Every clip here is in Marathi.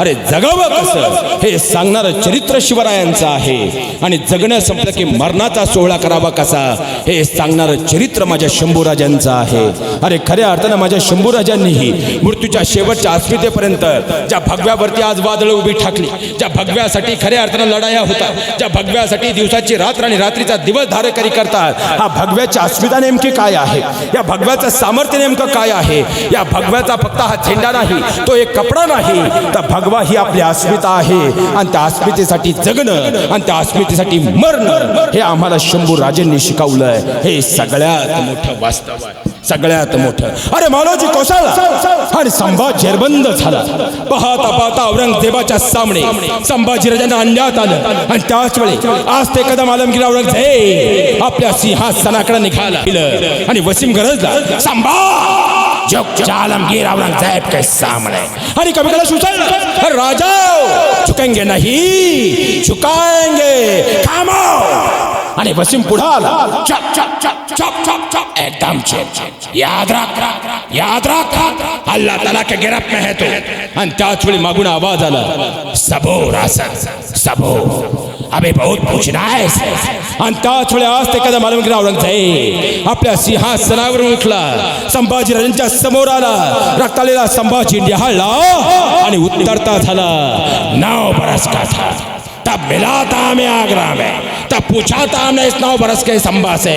अरे जगावं कसं? हे सांगणारं चरित्र शिवरायांचं आहे. आणि जगणं संपलं की मरणाचा सोहळा करावा कसा? हे सांगणारं चरित्र माझ्या शंभूराजांचं आहे. अरे खऱ्या अर्थानं माझ्या शंभूराजांनीही मृत्यूच्या शेवटच्या अस्मितेपर्यंत ज्या भगव्यावरती आज वादळ उभी ठाकली ज्या भगव्यासाठी खऱ्या अर्थानं लढाया होतात ज्या भगव्यासाठी दिवसाची रात्र आणि रात्रीचा दिवस धारेकरी करतात हा भगव्याची अस्मिता नेमकी काय आहे? या भगव्याचं सामर्थ्य नेमकं काय आहे? या भगव्याचा फक्त हा झेंडा नाही तो एक कपडा नाही. तर भगवा ही आपली अस्मिता आहे. आणि त्या अस्मितेसाठी जगणं आणि त्या अस्मितेसाठी मरणं हे आम्हाला शंभू राजेंनी शिकवलंय. हे सगळ्यात मोठं वास्तव आहे. सगळ्यात मोठं. अरे मालोजी कोसळला आणि संभा जेरबंद झाला. पाहता पाहता औरंगजेबाच्या सामने संभाजीराजांना आणण्यात आलं. आणि त्याच वेळी आज ते कदम आलमगीर औरंगजेब आपल्या सिंहासनाकडे निघाला आणि वसीम गरजला संभा जब आलमगीर औरंगजेब के सामने। अरे कभी कभी सुचल राजा झुकेंगे नहीं झुकाएंगे खामो आणि वसीम पुढे आला चप चप चप चप चप चप. एकदम चेप याद राख याद राख. अल्लाह ताला के गिरफ में है तो. आणि त्याच वेळी मागून आवाज आला. सबो रासन सबो अबे बहुत पूछना है आणि त्याच वेळी आज ते कदम केला औरंगजेब आपल्या सिंहासनावरून उठला. संभाजीराजांच्या समोर आला. रक्तालेला संभाजी निहाळला आणि उत्तरता झाला. नाव बरस का था तब मिला था हमें आगरा में. तब पूछा था हमने इस नौ बरस के संभा से,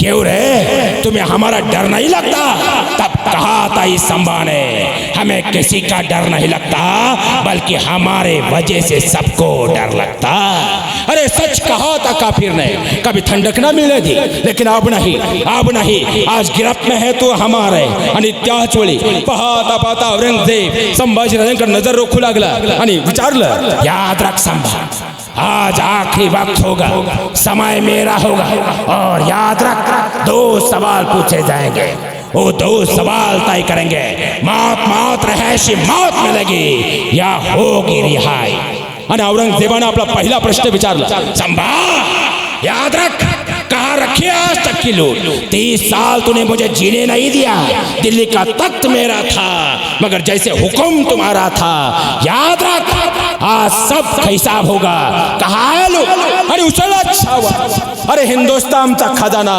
क्यों रे? तुम्हें हमारा डर नहीं लगता? तब कहा था इस संभा ने, हमें किसी का डर नहीं लगता, बल्कि हमारे वजह से सबको डर लगता। अरे सच कहा था काफिर ने, कभी ठंडक ना मिलने दी लेकिन अब नहीं अब नहीं, आज गिरफ्त में है तो हमारे आणि त्याच वेळी पाहता औरंगज़ेब संभाजीराजांकडे नज़र रोखू लागला आणि विचारलं याद रख संभा आज आखिरी वक्त होगा। समय मेरा होगा। और याद रख, दो सवाल पूछे जाएँगे। वो दो सवाल तय करेंगे। मौत मौत रहेशी मौत मिलेगी या होगी रिहाई? आणि औरंगजेबाने आपला पहिला प्रश्न विचारला संभा, याद रख, कहा रखी आज तक की लूट? तीस साल तूने मुझे जीने नहीं दिया। दिल्ली का तख्त मेरा था, मगर जैसे हुक्म तुम्हारा था। याद रख आज सब हिसाब होगा? कहा है अरे उचलला छावा अरे हिंदुस्तानचा खजाना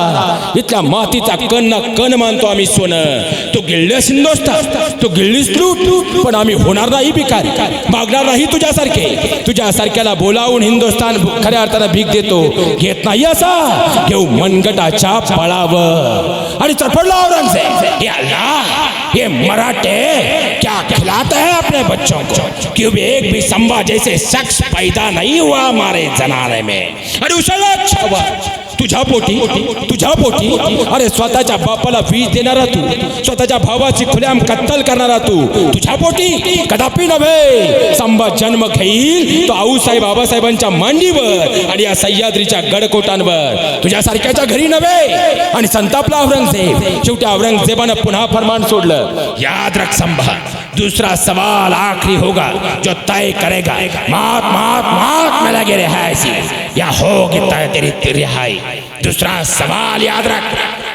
इथल्या मातीचा कण ना कण मानतो आम्ही सोनं। तू गिळलेस हिंदुस्तान तू गिळलीस लूट। पण आम्ही होणार नाही भिकारी मागणार नाही तुझ्यासारखे तुझ्यासारख्याला बोलावून हिंदुस्तान खऱ्या अर्थानं भीक देतो। घेत नाही असा। घेऊ मनगटाच्या फळावर आणि चपडला औरंगजेब हे अल्लाह ये मराठे खिलाता है अपने बच्चों को। क्यों एक भी संभा जैसे शख्स पैदा नहीं हुआ हमारे जनाने में। अरे उशाला छावा तुझ्या पोटी तुझ्या पोटी। अरे स्वतःच्या बापाला वीज देणारा तू। स्वतःच्या भावाची खुल्याम कत्तल करणारा तू। तुझ्या पोटी कदापि नव्हे संभा जन्म घेईल तो आऊसाहेब बाबासाहेबांच्या मांडीवर आणि या सह्याद्रीच्या गडकोटांवर। तुझ्यासारख्याच्या घरी नव्हे आणि संतापला औरंगजेब। शेवटी औरंगजेबानं पुन्हा फरमान सोडलं। याद रख संभा दूसरा सवाल आखिरी होगा जो तय करेगा मात मात मात में लगे रिहायशी या होगी तय तेरी रिहाई? दूसरा सवाल याद रख,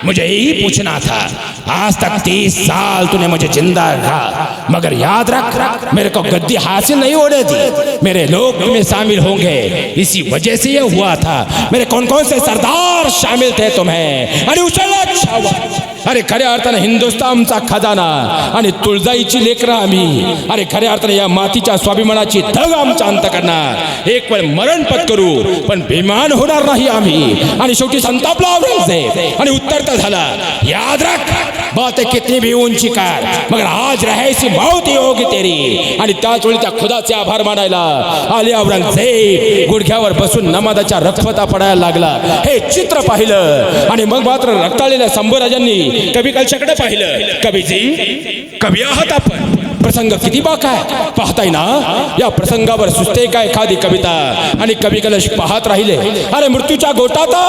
मुझे यही पूछना था आज तक तीस साल तूने मुझे जिंदा रखा। मगर याद रख मेरे को गद्दी हासिल नहीं होने दी। मेरे लोग में शामिल होंगे। इसी वजह से यह हुआ था। मेरे कौन कौन से सरदार शामिल थे तुम्हें? अरे उचलला अरे खऱ्या अर्थानं हिंदुस्तानचा खजाना। आणि तुळजाईची लेकरं आम्ही अरे खऱ्या अर्थानं या मातीच्या स्वाभिमानाची धग आमचा अंत करणार। एक वेळ मरण पत्करू पण बेमान होणार नाही आम्ही. आणि शेवटी संतापला औरंगजेब. आणि उत्तर तर झाला. याद राख बात कितनी भी ऊंची कर मगर आज रहेसी मौत ही तेरी। आणि त्याच वेळी त्या खुदाचे आभार मानायला आले औरंगजेब गुडघ्यावर बसून नमादाच्या रखवता पडायला लागला। हे चित्र पाहिलं आणि मग मात्र रक्ताळलेल्या संभराजांनी कवी कलशाकडे पाहिलं कवीजी कवी आहात आपण। प्रसंग किती बाक आहे? पाहताय ना? या प्रसंगावर सुचते का एखादी कविता? आणि कवी कलश पाहत राहिले. अरे मृत्यूच्या गोटाता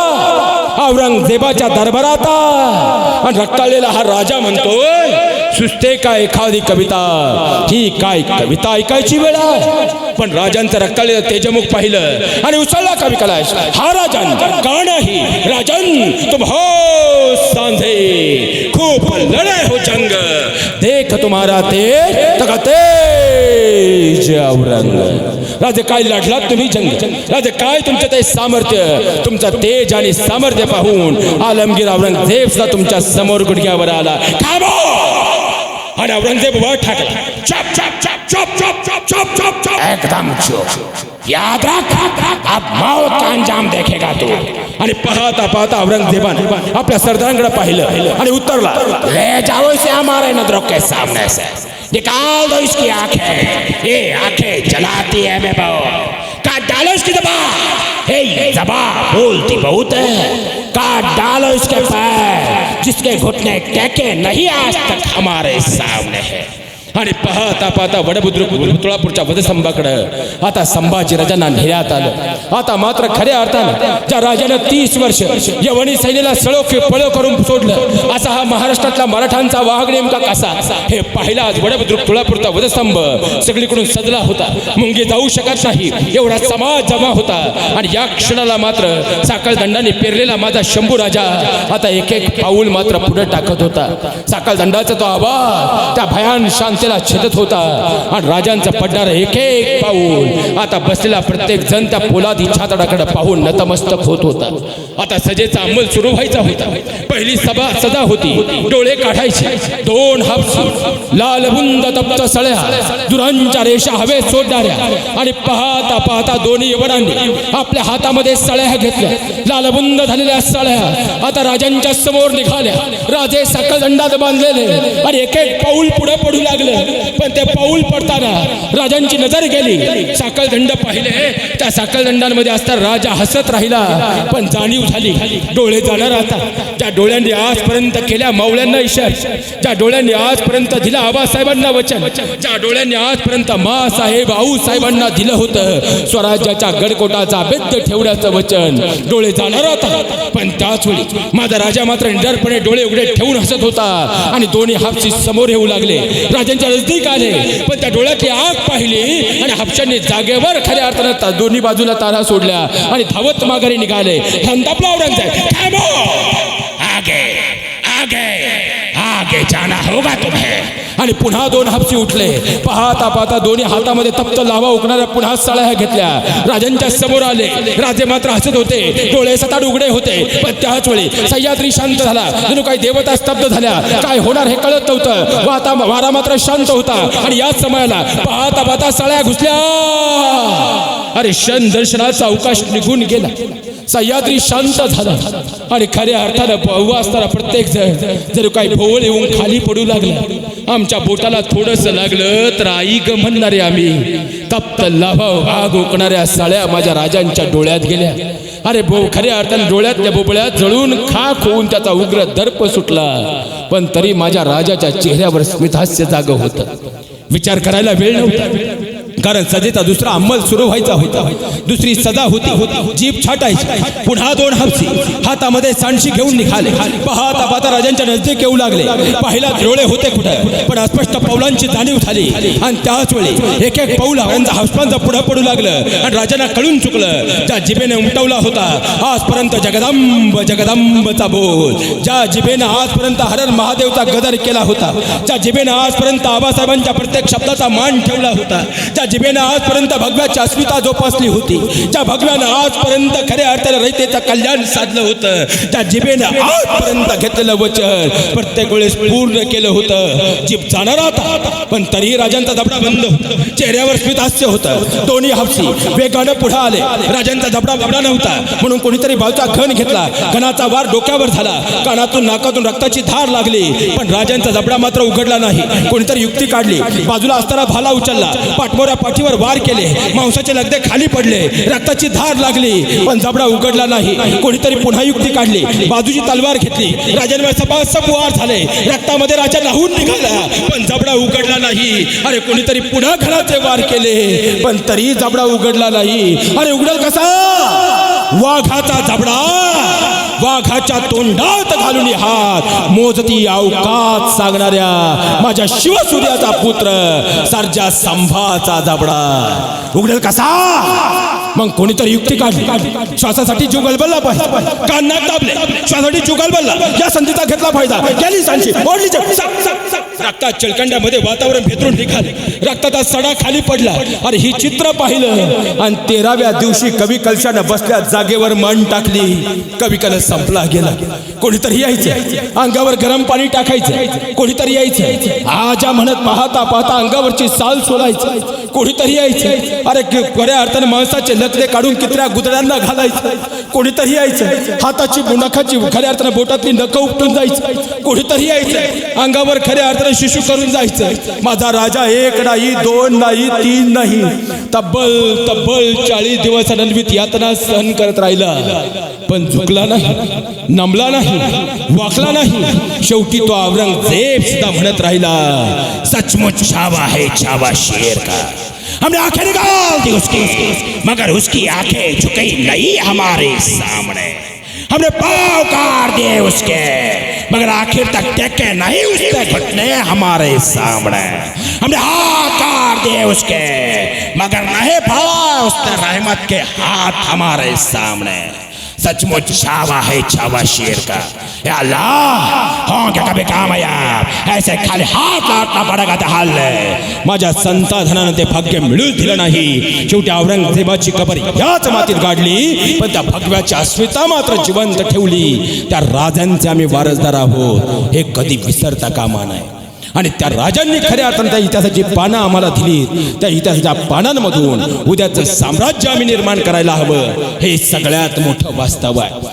औरंगजेबाच्या दरबारात आणि रक्ताळलेला हा राजा म्हणतोय सुचते का एखादी कविता? ही काय कविता ऐकायची वेळ आहे? पण राजांचं रक्ताळलेलं तेजमुख पाहिलं आणि उचलला कवी कलाश हा राजन का नाही राजन तुम हो सांधे खूप लढाई हो जंग देख तुम्हारा तेज तका तेज औरंग राजे काय लढलात तुम्ही जंग राजे काय तुमचं ते सामर्थ्य तुमचं तेज आणि सामर्थ्य पाहून आलमगीर औरंगजेब सुद्धा तुमच्यासमोर गुडघ्यावर आला थांबो आणि औरंगजेब वर ठाकला चप चप चप चप चप चप चप चप चप एकदम याद रख। अब मौत का अंजाम देखेगा तू। आणि पाहता पाहता औरंगजेबाने आपल्या सरदारांकडे पाहिलं आणि उत्तरला। ले जाओ इसे हमारे नज़रों के सामने से। निकाल दो इसकी आँखें। ये आँखें जलाती है मैं बहुत काट डालो इसकी जबा हे जबा बोलती बहुत है। काट डालो इसके पैर जिसके घुटने टेके नहीं आज तक हमारे सामने है। आणि पाहता पाहता वडबुद्रुक तुळापूरच्या वधस्तंभाकडं. आता संभाजी राजांना नेण्यात आलं. आता मात्र खऱ्या अर्थानं ज्या राजानं तीस वर्ष यवनी सैन्याला सळो पळो करून सोडलं असा हा महाराष्ट्रातला मराठांचा वाघ नेमका कसा? हे पाहिला आज वडबुद्रुक तुळापूरचा वधस्तंभ. सगळीकडून सजला होता. मुंगी जाऊ शकत नाही. एवढा समाज जमा होता. आणि या क्षणाला मात्र साखळ दंडाने पेरलेला माझा शंभू राजा आता एक एक पाऊल मात्र पुढे टाकत होता. साखळ दंडाचा तो आवाज त्या भयान त्याला छेदत होता. आणि राजांचा पडणार एक एक पाऊल. आता बसलेला प्रत्येक जण त्या पोलादी छातडाकडे पाहून नतमस्तक होत होता. आता सजेचा अंमल सुरू व्हायचा होता. पहिली सभा सजा होती. डोळे काढायचे. दोन हापसी. लाल बुंद तप्त सळ्या. दुरांच्या रेषा हवेत सोडणाऱ्या. आणि पाहता पाहता दोन्ही यवनांनी आपल्या हातामध्ये सळ्या घेतल्या. लालबुंद झालेल्या सळ्या. आता राजांच्या समोर निघाल्या. राजे सकल दंडात बांधलेले. आणि एक एक पाऊल पुढे पडू लागले. पण ते पाऊल पडताना राजांची नजर गेली. साखळ पाहिले. त्या साखळ असता असताना राजा हसत राहिला. पण जाणीव झाली. डोळे जाणार आता. ज्या डोळ्यांनी आजपर्यंत केल्या मावळ्यांना इशार. ज्या डोळ्यांनी आजपर्यंत दिला आबासाहेबांना वचन. ज्या डोळ्यांनी आजपर्यंत मा साहेब आऊ साहेबांना दिलं होतं स्वराज्याच्या गडकोटाचा बेद्य ठेवण्याचं वचन. डोळे जाणार आता. पण त्याच वेळी माझा राजा मात्र निडरपणे डोळे उघडे ठेवून हसत होता. आणि दोन्ही हापशी समोर येऊ लागले. राजांच्या नजदीक आले पण त्या डोळ्यातली आग पाहिली आणि हापशांनी जागेवर खऱ्या अर्थानं दोन्ही बाजूला तारा सोडल्या आणि धावत माघारी निघाले. हंतापला औरंगजेब थांबो! आगे आगे आगे जाना होगा तुम्हें। आणि पुन्हा दोन हापसी उठले. पाहता पाहता दोन्ही हातामध्ये तप्त लावा उकणाऱ्या पुन्हा सळ्या घेतल्या. राजांच्या समोर आले. राजे मात्र हसत होते. डोळे सताड उघडे होते. पण त्याच वेळी सह्याद्री शांत झाला. जणू काही देवता स्तब्ध झाल्या. काय होणार हे कळत नव्हतं. वाता वारा मात्र शांत होता. आणि याच समयाला पाहता पाहता सळ्या घुसल्या. अरे शन दर्शनाचा अवकाश निघून गेला. सह्याद्री शांत झाला. आणि खऱ्या अर्थानं पाहू असताना प्रत्येक जण जर काही भोवळ येऊन खाली पडू लागला आमच्या बोटाला थोडस लागलं तर आई ग म्हणणारे आम्ही तप्त लाभाव आग ओकणाऱ्या साळ्या माझ्या राजांच्या डोळ्यात गेल्या. अरे भो खऱ्या अर्थानं डोळ्यातल्या बोबळ्यात जळून खाक होऊन त्याचा उग्र दर्प सुटला. पण तरी माझ्या राजाच्या चेहऱ्यावर स्मितहास्य जाग होत. विचार करायला वेळ नव्हता. कारण सजेचा दुसरा अंमल सुरू व्हायचा होता. दुसरी सजा होती. जीप छाटायची. पुन्हा दोन हपसी. हातामध्ये सांडशी घेऊन निघाले. पाहता पाहता राजांच्या नजदीक येऊ लागले. पाहिला द्रोळे होते कुठे? पण अस्पष्ट पावलांची जाणीव झाली. आणि त्याच वेळी एक एक पाऊल यांचा हसपांचा पुढं पडू लागलं. आणि राजांना कळून चुकलं. ज्या जिबेने उमटवला होता आजपर्यंत जगदंब जगदंबचा बोल ज्या जिबेने आजपर्यंत हरर महादेवचा गदर केला होता. ज्या जिबेनं आजपर्यंत आबासाहेबांच्या प्रत्येक शब्दाचा मान ठेवला होता. ज्या जिभेनं आजपर्यंत भगव्याची अस्मिता जोपासली होती. ज्या भगव्यानं आजपर्यंत खऱ्या अर्थानं रयतेचं कल्याण साधलं होतं. त्या जिभेनं आजपर्यंत घेतलेलं वचन प्रत्येक वेळेस पूर्ण केलं होतं. जीभ जाणार आता. पण तरीही राजांचा जबडा बंद. होता चेहऱ्यावर स्मितहास्य होतं. दोन्ही हापसी वेगानं पुढे आले. राजांचा दबडा बबडा नव्हता. म्हणून कोणीतरी भाऊचा घन घेतला. घनाचा वार डोक्यावर झाला. कानातून नाकातून रक्ताची धार लागली. पण राजांचा जबडा मात्र उघडला नाही. कोणीतरी युक्ती काढली. बाजूला असताना भाला उचलला. पाठमोऱ्या पाठीवर वार केले. मांसाचे लगदे खाली पडले. रक्ताची धार लागली. पण जबडा उघडला नाही. कोणीतरी पुन्हा युक्ती काढली. बाजूची तलवार घेतली. राजांवर सपासप वार झाले. रक्तामध्ये राजा राहून निघाला. पण जबडा उघडला नाही. अरे कोणीतरी पुन्हा घराचे वार केले पण तरी जबडा उघडला नाही. अरे उघडल कसा? वाघाचा जबडा. वाघाच्या तोंडात घालून हात. मोजती अवकात सांगणाऱ्या माझ्या शिवसूर्याचा पुत्र सर्जा संभाचा जबडा. उघडेल कसा? मग कोणीतरी युक्ती काढली. श्वासासाठी जुगलबल्ला पाहिजे. कानात दाबले. श्वासासाठी जुगलबल्ला या संधीचा घेतला फायदा. केली सांची. ओढली रक्तात चलकंड्यामध्ये वातावरण भेदरून निघाले. रक्ताचा सडा खाली पडला. अरे ही चित्र पाहिलं. आणि तेराव्या दिवशी कवी कलशानं बसल्या जागेवर मन टाकली. कवी कलश संपला गेला. कोणीतरी यायचं. अंगावर गरम पाणी टाकायचं. कोणीतरी यायचं. आजा म्हणत पाहता पाहता अंगावरची साल सोलायचं. कोणीतरी यायचं. अरे क- खऱ्या अर्थानं माणसाचे लकडे काढून कितऱ्या गुदड्यांना घालायचं. कोणीतरी यायचं. हाताची नखाची खऱ्या अर्थानं बोटातली नख उपटून जायचं. कोणीतरी यायचं. अंगावर खऱ्या अर्थानं शिशू करून जायचं. माझा राजा एक नाही दोन नाही तीन नाही. तब्बल तब्बल चाळीस दिवस अनन्वित यातना सहन करत राहिला. पण झुकला नाही नमला नाही वाकला नाही. शेवटी तो औरंगजेब सुद्धा म्हणत राहिला सचमुच छावा है छावा शेर का? हमने आंखें निकाल. दी उसकी। मगर उसकी आंखें झुकी नहीं हमारे सामने। हमने पाव काट दिए उसके। मगर आखिर तक टेके नहीं उसके घुटने हमारे सामने। हमने काट दिए उसके, मगर नहीं भावा उसने रहमत के हाथ हमारे सामने। सचमुच छावा है छावा शेर का। या अल्लाह हो क्या कभी आया? ऐसे खाली हाथ लाटना पड़ेगा तो हल। माझ्या संताधनानं ते भाग्य मिळूच दिलं नाही। शेवटी औरंगजेबाची कबर याच मातीत गाडली पण त्या भगव्याची अस्मिता मात्र जिवंत ठेवली। त्या राजांचे आम्ही वारसदार आहोत। हे कधी विसरता कामा नाही आणि त्या राजांनी खऱ्या अर्थानं त्या इतिहासाची पानं आम्हाला दिली त्या इतिहासाच्या पानांमधून उद्याचं साम्राज्य आम्ही निर्माण करायला हवं. हे सगळ्यात मोठं वास्तव आहे.